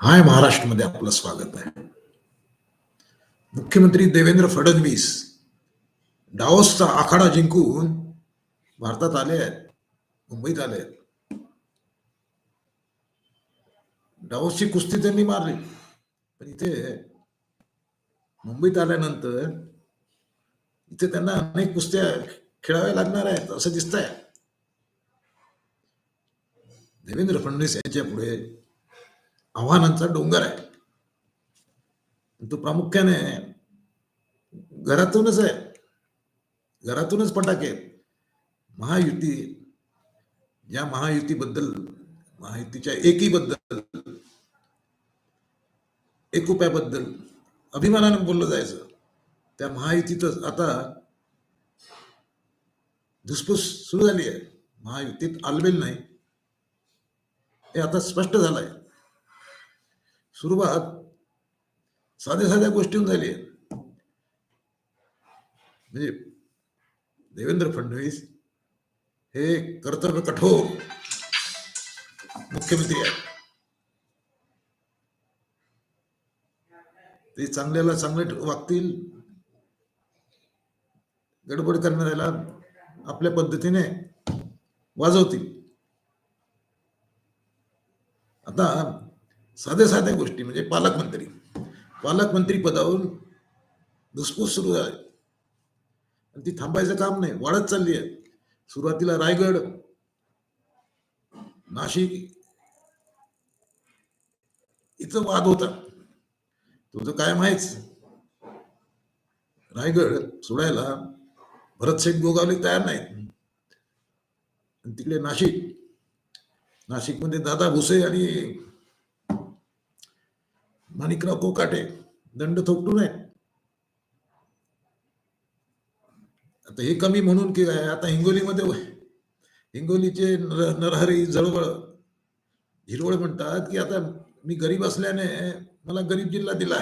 हाय महाराष्ट्रमध्ये आपलं स्वागत आहे. मुख्यमंत्री देवेंद्र फडणवीस डाओसचा आखाडा जिंकून भारतात आले आहेत मुंबईत आले आहेत. डाओसची कुस्ती त्यांनी मारली पण इथे मुंबईत आल्यानंतर इथे त्यांना अनेक कुस्त्या खेळाव्या लागणार आहेत असं दिसतंय. देवेंद्र फडणवीस यांच्या पुढे आव्हानांचा डोंगर आहे. तो प्रामुख्याने घरातूनच आहे. घरातूनच फटाके आहेत. महायुती या महायुतीबद्दल महायुतीच्या एकीबद्दल एकोप्याबद्दल अभिमानानं बोललं जायचं. त्या महायुतीतच आता धुसफूस सुरू झाली आहे. महायुतीत आलबेल नाही. हे आता स्पष्ट झालं आहे सुरुवात साध्या साध्या गोष्टीहून झाली म्हणजे देवेंद्र फडणवीस हे कर्तव्य कठोर मुख्यमंत्री आहेत. ते चांगल्याला चांगले वागतील. गडबड करणाऱ्याला आपल्या पद्धतीने वाजवतील. आता साध्या साध्या गोष्टी म्हणजे पालकमंत्री. पालकमंत्री पदावरून धुसफूस सुरू आहे आणि ती थांबायचं काम नाही वाढत चालली आहे. सुरुवातीला रायगड नाशिक इथं वाद होता. तुझं काय माहीच रायगड सोडायला भरतशेठ गोगावले तयार नाहीत. आणि तिकडे नाशिक नाशिकमध्ये दादा भुसे आणि माणिकराव कोकाटे दंड थोपटू नये. आता हे कमी म्हणून की काय आता हिंगोलीमध्ये हिंगोलीचे नर- नरहरी जळवळ हिरवळ म्हणतात की आता मी गरीब असल्याने मला गरीब जिल्हा दिला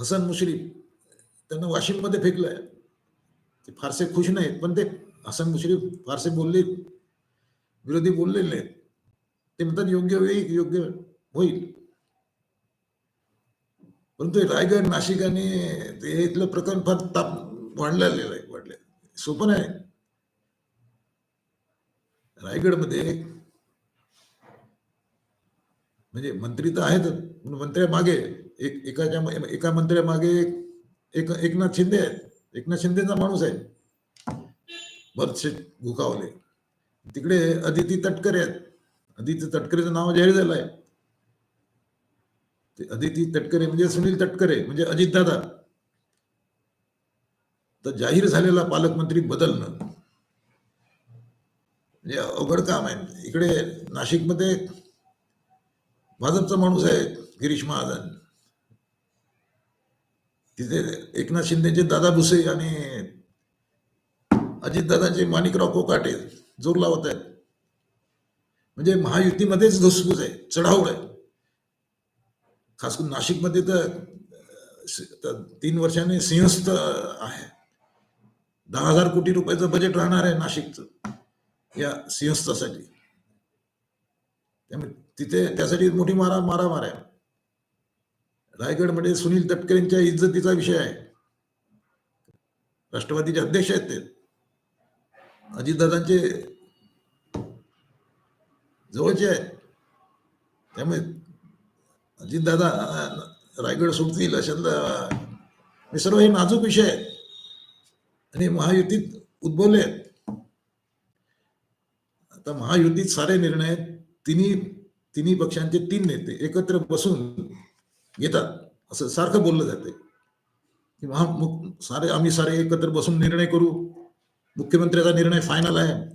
हसन मुश्रीफ त्यांना वाशिममध्ये फेकलंय. ते फारसे खुश नाहीत पण ते हसन मुश्रीफ फारसे बोलले विरोधी बोललेले नाहीत. ते म्हणतात योग्य वेळी योग्य होईल. परंतु रायगड नाशिक आणि ते इथलं प्रकरण फार ताप वाढलेलं आहे वाढले सोपं नाही. रायगडमध्ये म्हणजे मंत्री तर आहेत पण मंत्र्या मागे एक एकाच्या एका मंत्र्या मागे एक एकनाथ शिंदे आहेत. एकनाथ शिंदेचा माणूस आहे. बरचसे भुकावले तिकडे अदिती तटकरे आहेत. अदिती तटकरेचं नाव जाहीर झालं आहे ते अदिती तटकरे म्हणजे सुनील तटकरे म्हणजे अजितदादा. तर जाहीर झालेला पालकमंत्री बदलणं. म्हणजे अवघड काम आहे. इकडे नाशिकमध्ये भाजपचा माणूस आहे गिरीश महाजन. तिथे एकनाथ शिंदेचे दादा भुसे आणि अजितदादांचे माणिकराव कोकाटे जोर लावत आहेत म्हणजे महायुतीमध्येच धुसफूस आहे चढावड आहे. खास करून नाशिकमध्ये तर तीन वर्षांनी सिंहस्थ आहे. दहा हजार कोटी रुपयाचं बजेट राहणार आहे नाशिकचं या सिंहस्थासाठी. त्यामुळे तिथे त्यासाठी मोठी मारा मारामार आहे. रायगडमध्ये सुनील तटकरेंच्या इज्जतीचा विषय आहे. राष्ट्रवादीचे अध्यक्ष आहेत ते. अजितदादांचे जवळचे आहेत त्यामुळे अजितदादा दादा रायगड सुटतील अशातला हे सर्व हे नाजूक विषय आहेत आणि महायुतीत उद्भवले आहेत. आता महायुतीत सारे निर्णय तिन्ही तिन्ही पक्षांचे तीन नेते एकत्र बसून घेतात. असं सारखं बोललं जाते की महा सारे आम्ही सारे एकत्र बसून निर्णय करू. मुख्यमंत्र्याचा निर्णय फायनल आहे.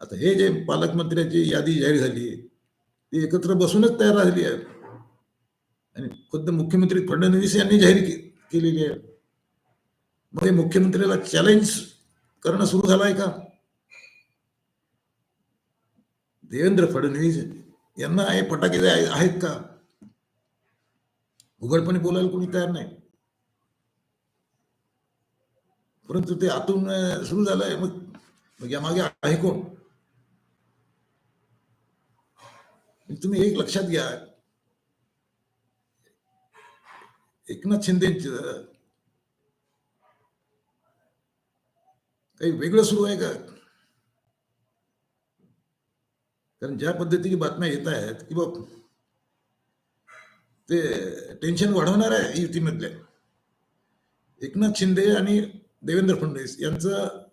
आता हे जे पालकमंत्र्याची यादी जाहीर झाली ती एकत्र बसूनच तयार झाली आहे. आणि खुद्द मुख्यमंत्री फडणवीस यांनी जाहीर केलेली आहे. मग हे मुख्यमंत्र्याला चॅलेंज करणं सुरू झालं आहे का? देवेंद्र फडणवीस यांना हे फटाके आहेत का? उघडपणे बोलायला कोणी तयार नाही. परंतु ते आतून सुरू झालंय. मग मग या मागे आहे कोण? तुम्ही एक लक्षात घ्या. एकनाथ शिंदेच काही वेगळं सुरू आहे का? कारण ज्या पद्धतीची बातम्या येत आहेत की बाब ते टेन्शन वाढवणार आहे युतीमधल्या एकनाथ शिंदे आणि देवेंद्र फडणवीस यांचं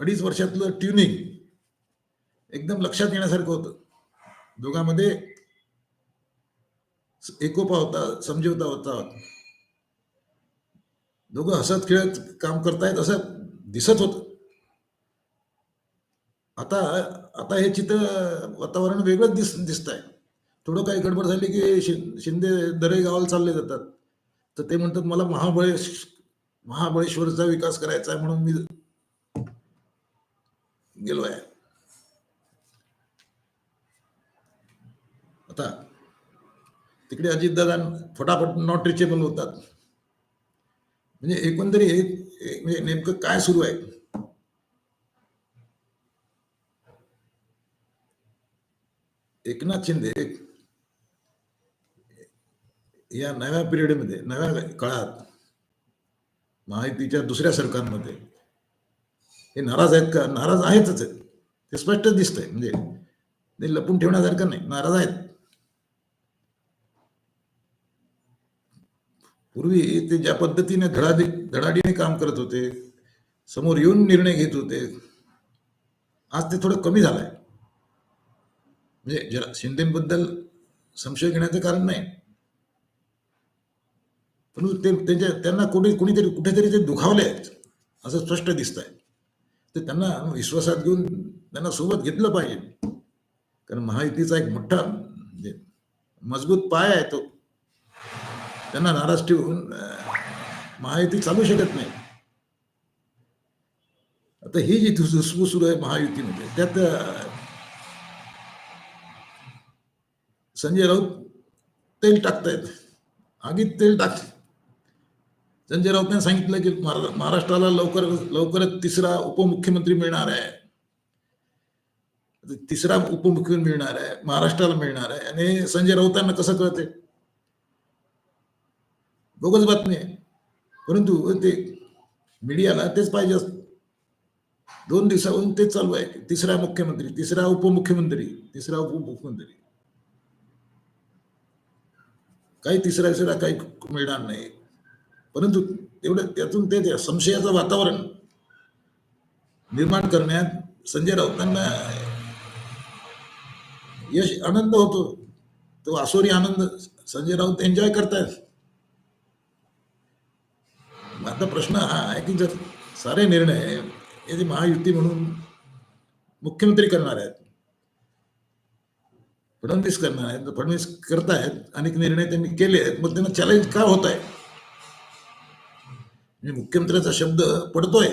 अडीच वर्षातलं ट्युनिंग एकदम लक्षात येण्यासारखं होतं. दोघांमध्ये एकोपा होता समजवता होता. दोघं हसत खेळत काम करतायत असं दिसत होत. आता आता हे चित्र वातावरण वेगळंच दिस दिसत आहे थोडं काही गडबड झाली की शिंदे दरे गावाला चालले जातात. तर ते म्हणतात मला महाबळेश महाबळेश्वरचा विकास करायचा आहे म्हणून मी गेलो आहे आता तिकडे अजितदादा फटाफट नॉट रिचेबल होतात. म्हणजे एकंदरीत हे- म्हणजे नेमकं काय सुरू आहे? एकनाथ शिंदे या नव्या पिरियडमध्ये नव्या काळात महायुतीच्या दुसऱ्या सरकारमध्ये हे नाराज आहेत का? नाराज आहेतच आहेत. ते स्पष्ट दिसतंय. म्हणजे ते लपून ठेवण्यासारखं नाही. नाराज आहेत. पूर्वी ते ज्या पद्धतीने धडाडी धडाडीने काम करत होते समोर येऊन निर्णय घेत होते आज ते थोडं कमी झालंय. म्हणजे जरा शिंदेबद्दल संशय घेण्याचं कारण नाही. परंतु ते त्यांच्या त्यांना कोणी कुणीतरी कुठेतरी ते दुखावले आहेत असं स्पष्ट दिसत आहे ते त्यांना विश्वासात घेऊन त्यांना सोबत घेतलं पाहिजे. कारण महायुतीचा एक मोठा म्हणजे मजबूत पाय आहे तो. त्यांना नाराज ठेवून महायुती चालू शकत नाही. आता ही जी धुसफूस सुरू आहे महायुतीमध्ये त्यात संजय राऊत तेल टाकतायत. आगीत तेल टाक संजय राऊतने सांगितलं की महाराष्ट्राला लवकर लवकरच तिसरा उपमुख्यमंत्री मिळणार आहे. तिसरा उपमुख्यमंत्री मिळणार आहे महाराष्ट्राला मिळणार आहे. आणि संजय राऊतांना कसं कळते बोगस बातमी आहे. परंतु ते मीडियाला तेच पाहिजे असत. दोन दिवसाहून तेच चालू आहे. तिसरा मुख्यमंत्री तिसरा उपमुख्यमंत्री तिसरा उपमुख्यमंत्री. काही तिसरा तिसरा काही मिळणार नाही. परंतु एवढं त्यातून ते संशयाचं वातावरण निर्माण करण्यात संजय राऊतांना यश आनंद होतो. तो आसोरी आनंद संजय राऊत एन्जॉय करतायत. आता प्रश्न हा आहे की जर सारे निर्णय हे जे महायुती म्हणून मुख्यमंत्री करणार आहेत फडणवीस करणार आहेत फडणवीस करतायत अनेक निर्णय त्यांनी केले आहेत मग त्यांना चॅलेंज का होत आहे? म्हणजे मुख्यमंत्र्याचा शब्द पडतोय.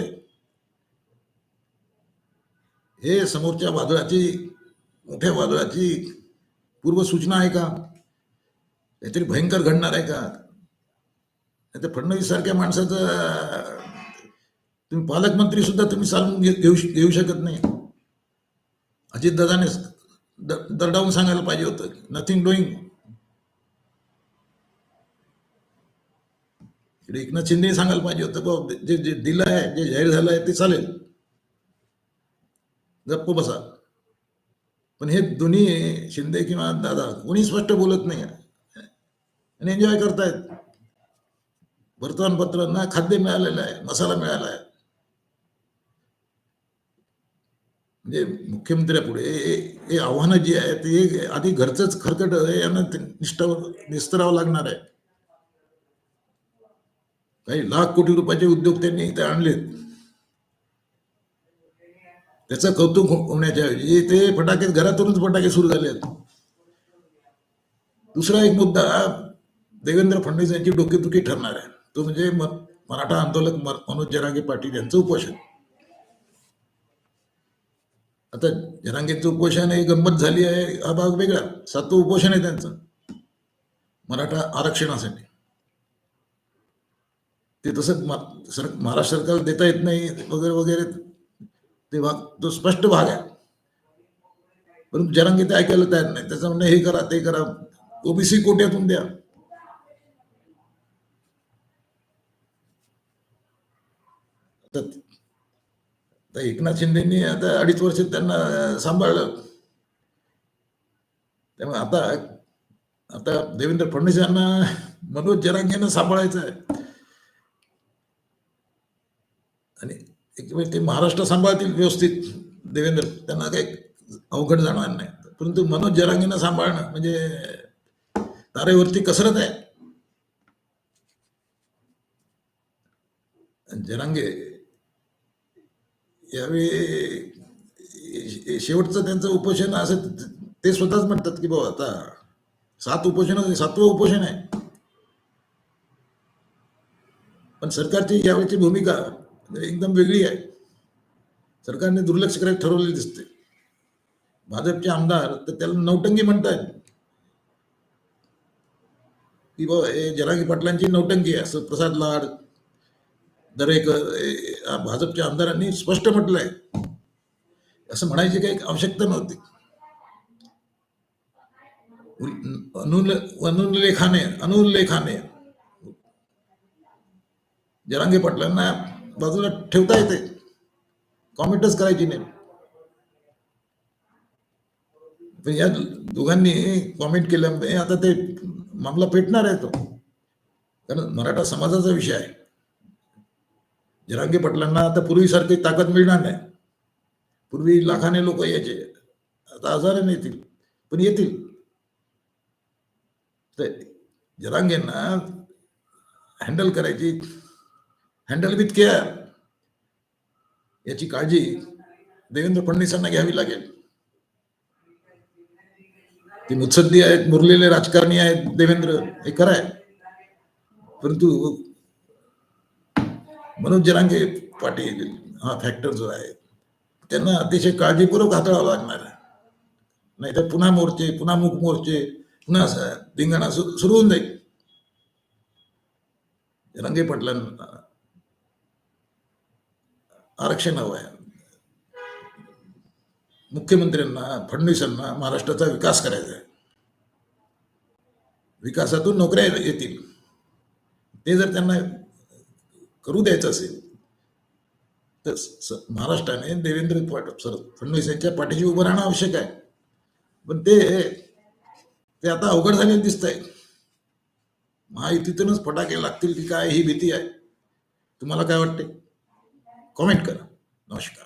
हे समोरच्या वादळाची मोठ्या वादळाची पूर्वसूचना आहे का? काहीतरी भयंकर घडणार आहे का? नाही तर फडणवीस सारख्या माणसाचं तुम्ही पालकमंत्री सुद्धा तुम्ही चालून घेऊ घेऊ शकत नाही. अजित दादाने दरडावून सांगायला पाहिजे होतं नथिंग डुईंग एकनाथ शिंदे सांगायला पाहिजे होतं बाबा जे जे दिलं आहे जे जाहीर झालं आहे ते चालेल. गप्प बसा. पण हे दोन्ही शिंदे किंवा दादा कोणी स्पष्ट बोलत नाही. आणि एन्जॉय करतायत. वर्तमानपत्रांना खाद्य मिळालेलं आहे मसाला मिळाला आहे. म्हणजे मुख्यमंत्र्यापुढे हे- हे आव्हानं जी आहेत ते आधी घरचंच खरकट यांना निष्ठावर निस्तरावं लागणार आहे. काही लाख कोटी रुपयाचे उद्योग त्यांनी इथे आणलेत. त्याचं कौतुक हो-, होण्याच्या ऐवजी ते फटाके घरातूनच फटाके सुरू झाले आहेत. दुसरा एक मुद्दा देवेंद्र फडणवीस यांची डोकेदुखी ठरणार आहे. तो म्हणजे म- मराठा आंदोलक मनोज जरांगे पाटील यांचं उपोषण. आता जरांगेचं उपोषण हे गंमत झाली आहे हा भाग वेगळा. सातवं उपोषण आहे त्यांचं. मराठा आरक्षणासाठी. ते तसं सर महाराष्ट्र सरकारला देता येत नाही वगैरे वगैरे. ते भाग तो स्पष्ट भाग आहे. परंतु जरांगे ते ऐकायला तयार नाही. त्याचं म्हणणं हे करा ते करा. ओबीसी कोट्यातून द्या. तर एकनाथ शिंदेनी आता अडीच वर्ष त्यांना सांभाळलं. त्यामुळे आता आता देवेंद्र फडणवीस यांना मनोज जरांगेनं सांभाळायचं आहे. आणि एक वेळ ते महाराष्ट्र सांभाळतील व्यवस्थित. देवेंद्र त्यांना काही अवघड जाणार नाही. परंतु मनोज जरांगेनं सांभाळणं म्हणजे तारेवरती कसरत आहे. जरांगे यावेळी शेवटचं त्यांचं उपोषण असं ते स्वतःच म्हणतात की बाबा आता सात उपोषण सातवं उपोषण आहे. पण सरकारची यावेळीची भूमिका एकदम वेगळी आहे. सरकारने दुर्लक्ष करायला ठरवले दिसते. भाजपचे आमदार तर त्याला नौटंकी म्हणतात. की बाबा हे जरांगी पाटलांची नौटंकी असं प्रसाद लाड दरेकर भाजपच्या आमदारांनी स्पष्ट म्हटलंय. असं म्हणायची काही आवश्यकता नव्हती. अनुलेखाने अनुल्लेखाने. जरांगे पाटलांना बाजूला ठेवता येते. कॉमेंटच करायची नाही. पण या दोघांनी कॉमेंट केल्यामुळे आता ते मामला पेटणार आहे तो. कारण मराठा समाजाचा विषय आहे. जरांगे पाटलांना आता पूर्वीसारखी ताकद मिळणार नाही. पूर्वी लाखाने लोक यायचे. आता हजाराने येतील पण येतील. तर जरांगेंना हँडल करायची हँडल विथ केअर याची काळजी देवेंद्र फडणवीसांना घ्यावी लागेल. ते मुत्सद्दी आहेत मुरलेले राजकारणी आहेत देवेंद्र हे खरं आहे. परंतु मनोज जरांगे पाटील हा फॅक्टर जो आहे त्यांना अतिशय काळजीपूर्वक हाताळावं लागणार आहे. नाही तर पुन्हा मोर्चे पुन्हा मुख मोर्चे पुन्हा धिंगाणा सुरू सुरू होऊन जाईल. जरांगे पाटलांना आरक्षण हवं आहे. मुख्यमंत्र्यांना फडणवीसांना महाराष्ट्राचा विकास करायचा आहे. विकासातून नोकऱ्या येतील. ते जर त्यांना करू द्यायचं असेल तर महाराष्ट्राने देवेंद्र सर फडणवीस यांच्या पाठीशी उभं राहणं आवश्यक आहे. पण ते ते आता अवघड झालेलं दिसत आहे महायुतीतूनच फटाके लागतील की काय ही भीती आहे. तुम्हाला काय वाटते कॉमेंट करा. नमस्कार.